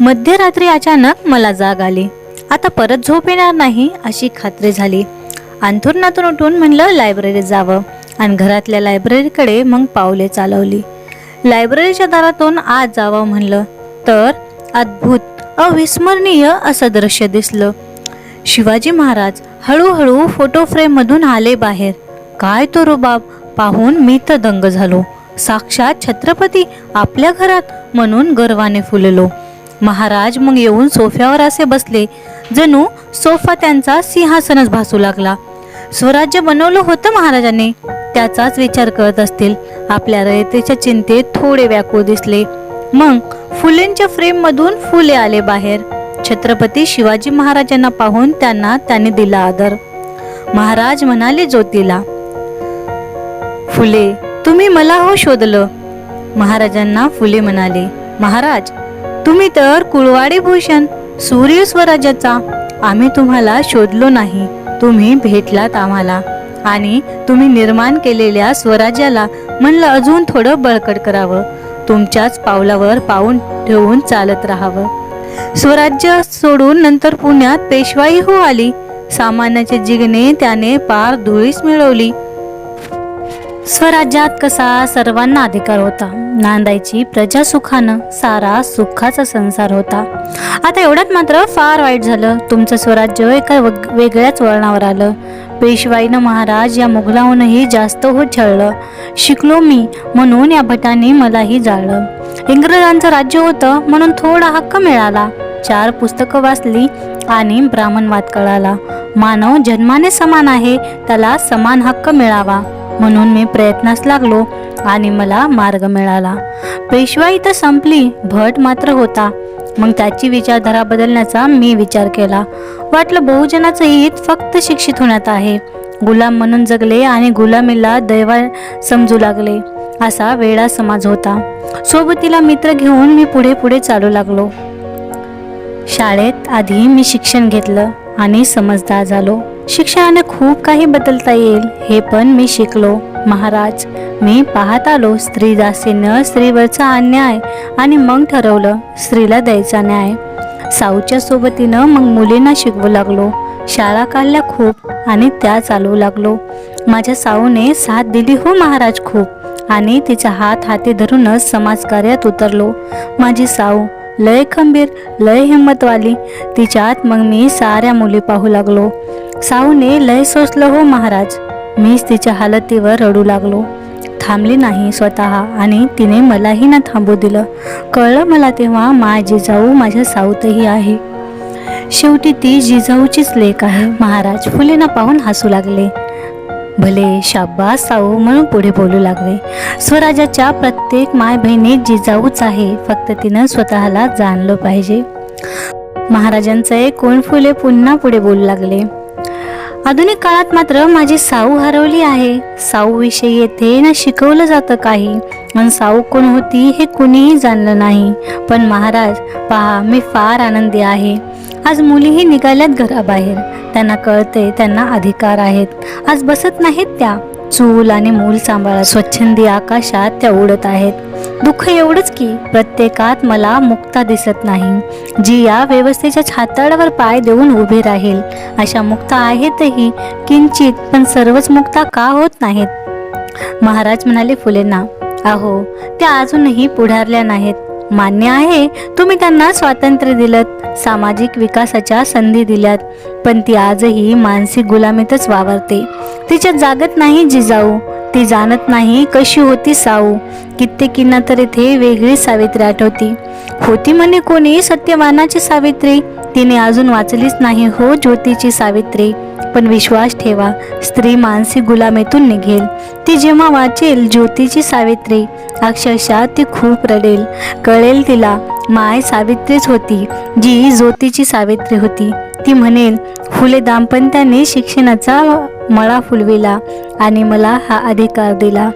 मध्यरात्री अचानक मला जाग आली. आता परत झोप येणार नाही अशी खात्री झाली. अंथरुणातून उठून म्हणलं लायब्ररीत जावं. आणि घरातल्या लायब्ररीकडे मग पावले चालवली. लायब्ररीच्या दारातून आत जावं म्हणलं तर अद्भुत अविस्मरणीय असं दृश्य दिसलं. शिवाजी महाराज हळूहळू फोटो फ्रेममधून आले बाहेर. काय तो रुबाब? पाहून मी तर दंग झालो. साक्षात छत्रपती आपल्या घरात म्हणून गर्वाने फुललो. महाराज मग येऊन सोफ्यावर असे बसले. जणू सोफा त्यांचा सिंहासनच भासू लागला. स्वराज्य बनवलं होतं महाराजांनी. त्याचाच विचार करत असतील. आपल्या रयतेच्या चिंतेत थोडे व्याकुळ दिसले. मग फुलेंच्या फ्रेममधून फुले आले बाहेर. छत्रपती शिवाजी महाराजांना पाहून त्यांना त्याने दिला आदर. महाराज म्हणाले ज्योतीला फुले तुम्ही मला हो शोधलं. महाराजांना फुले म्हणाले महाराज तुम्ही तर कुळवाडी भूषण सूर्य स्वराज्याचा. आम्ही तुम्हाला शोधलो नाही. तुम्ही भेटलात आम्हाला. आणि तुम्ही निर्माण केलेल्या स्वराज्याला म्हणलं अजून थोडं बळकट करावं. तुमच्याच पावलावर पाऊल ठेवून चालत राहावं. स्वराज्य सोडून नंतर पुण्यात पेशवाई हो आली. सामान्याचे जिगणे त्याने पार धुळीस मिळवली. स्वराज्यात कसा सर्वांना अधिकार होता? नांदायची प्रजा सुखानं सारा सुखाचा संसार होता. आता एवढ्यात मात्र फार वाईट झालं. तुमचं स्वराज्य एका वग- वेगळ्याच वळणावर आलं. पेशवाईनं महाराज या मुघलाहूनही जास्त होत छळलं शिकलो मी म्हणून या भटांनी मलाही जाळलं. इंग्रजांचं राज्य होतं म्हणून थोडा हक्क मिळाला. चार पुस्तकं वाचली आणि ब्राह्मणवाद कळाला. मानव जन्माने समान आहे त्याला समान हक्क मिळावा. म्हणून मी प्रयत्नास लागलो आणि मला मार्ग मिळाला. पेशवाई तर संपली भट मात्र होता. मग त्याची विचारधारा बदलण्याचा मी विचार केला. वाटलं बहुजनाचं हित फक्त शिक्षित होण्यात आहे. गुलाम म्हणून जगले आणि गुलामीला दैवा समजू लागले असा वेळा समाज होता. सोबतीला मित्र घेऊन मी पुढे पुढे चालू लागलो. शाळेत आधी मी शिक्षण घेतलं आणि समजदार झालो. शिक्षणाने खूप काही बदलता येईल. हे पण मी शिकलो. महाराज मी पाहत आलो. स्त्री दासीनं स्त्रीवरचा अन्याय आणि मग ठरवलं स्त्रीला द्यायचा न्याय. साऊच्या सोबतीनं मग मुलींना शिकवू लागलो. शाळा काढल्या खूप आणि त्या चालवू लागलो. माझ्या साऊने साथ दिली हो महाराज खूप आणि तिचा हात हाती धरूनच समाजकार्यात उतरलो. माझी साऊ लय खंबीर लय हिंमतवाली. तिच्यात मग मी साऱ्या मुली पाहू लागलो. साऊने लय सोसलं हो महाराज. मीच तिच्या हालतीवर रडू लागलो. थांबली नाही स्वतः आणि तिने मलाही ना थांबू दिलं. कळलं मला तेव्हा मा जिजाऊ माझ्या साऊतही आहे. शेवटी ती जिजाऊचीच लेख आहे. महाराज फुलेना पाहून हसू लागले. भले शाब्बा साऊ म्हणून पुढे बोलू लागले. स्वराज्याच्या प्रत्येक माय बहिणीत जिजाऊच आहे. फक्त तिनं स्वतःला जाणलं पाहिजे. महाराजांचं एक कोण फुले पुन्हा पुढे बोलू लागले. आधुनिक काळात मात्र माझी साऊ हरवली आहे. साऊ विषयी येथे ना शिकवलं जातं काही. आणि साऊ कोण होती हे कुणीही जाणलं नाही. पण महाराज पहा मी फार आनंदी आहे. आज मुलीही निघाल्यात घराबाहेर. त्यांना कळते त्यांना अधिकार आहेत. आज बसत नाहीत त्या. चूल आणि मूल सांभाळा स्वच्छंदी आकाशात त्या उडत आहेत. दुःख एवढंच की प्रत्येकात मला मुक्ता दिसत नाही जी या व्यवस्थेच्या छाताडावर पाय देऊन उभे राहील. अशा मुक्ता आहेतही किंचित पण सर्वच मुक्ता का होत नाहीत? महाराज म्हणाले फुलेंना अहो त्या अजूनही पुढारल्या नाहीत. मान्य आहे तुम्ही त्यांना स्वातंत्र्य दिलं सामाजिक विकासाच्या संधी दिल्यात पण ती आजही मानसिक गुलामीतच वावरते. तिच्यात जागत नाही जिजाऊ. ती जाणत नाही कशी होती साऊ. कित्येकींना तर इथे वेगळी सावित्री आठवती. होती म्हणे कोणी? सत्यवानाची सावित्री. तिने अजून वाचलीच नाही हो ज्योतीची सावित्री. पण विश्वास ठेवा स्त्री मानसिक गुलामीतून निघेल. ती जेव्हा वाचेल ज्योतीची सावित्री अक्षरशः ती खूप रडेल. कळेल तिला माय सावित्रीच होती जी ज्योतीची सावित्री होती. ती म्हणेल फुले दाम्पत्याने शिक्षणाचा मळा फुलविला आणि मला हा अधिकार दिला.